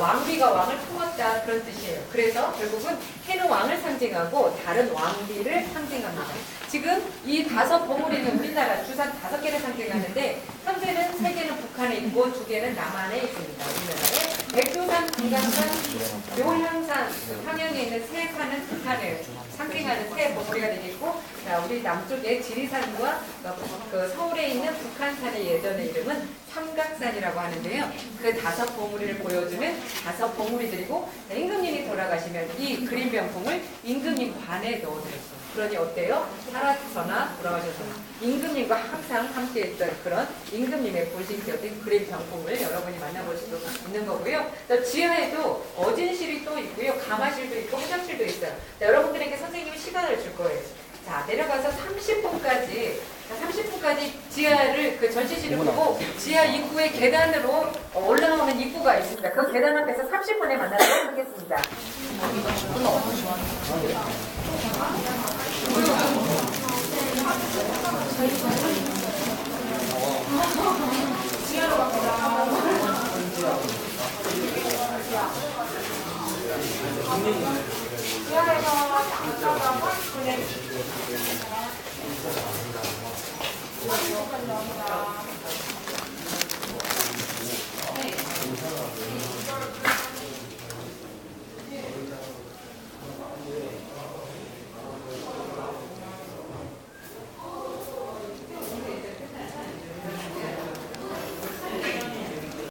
왕비가 왕을 품었다 그런 뜻이에요. 그래서 결국은 해는 왕을 상징하고 다른 왕비를 상징합니다. 지금 이 다섯 보물이는 우리나라 주산 다섯 개를 상징하는데 현재는 세 개는 북한에 있고 두 개는 남한에 있습니다. 우리나라에 백두산, 금강산, 묘향산, 평양에 있는 세 산은 북한을 상징하는 세 보물이가 되겠고 자, 우리 남쪽에 지리산과 그 서울에 있는 북한산의 예전의 이름은 삼각산이라고 하는데요. 그 다섯 보물을 보여주는 다섯 자, 임금님이 돌아가시면 이 그림 병풍을 임금님 관에 넣어드렸어요. 그러니 어때요? 살아서나 돌아가셔서나 임금님과 항상 함께했던 그런 임금님의 볼신격인 그림 병풍을 여러분이 만나볼 수도 있는 거고요. 또 지하에도 어진실이 또 있고요. 가마실도 있고 화장실도 있어요. 자, 여러분들에게 선생님이 시간을 줄 거예요. 자, 내려가서 30분까지 30분까지 지하를 그 전시실을 보고 지하 입구에 계단으로 올라오는 입구가 있습니다. 그 계단 앞에서 30분에 만나도록 하겠습니다. 지하에서 잠깐 30분에 Bukan.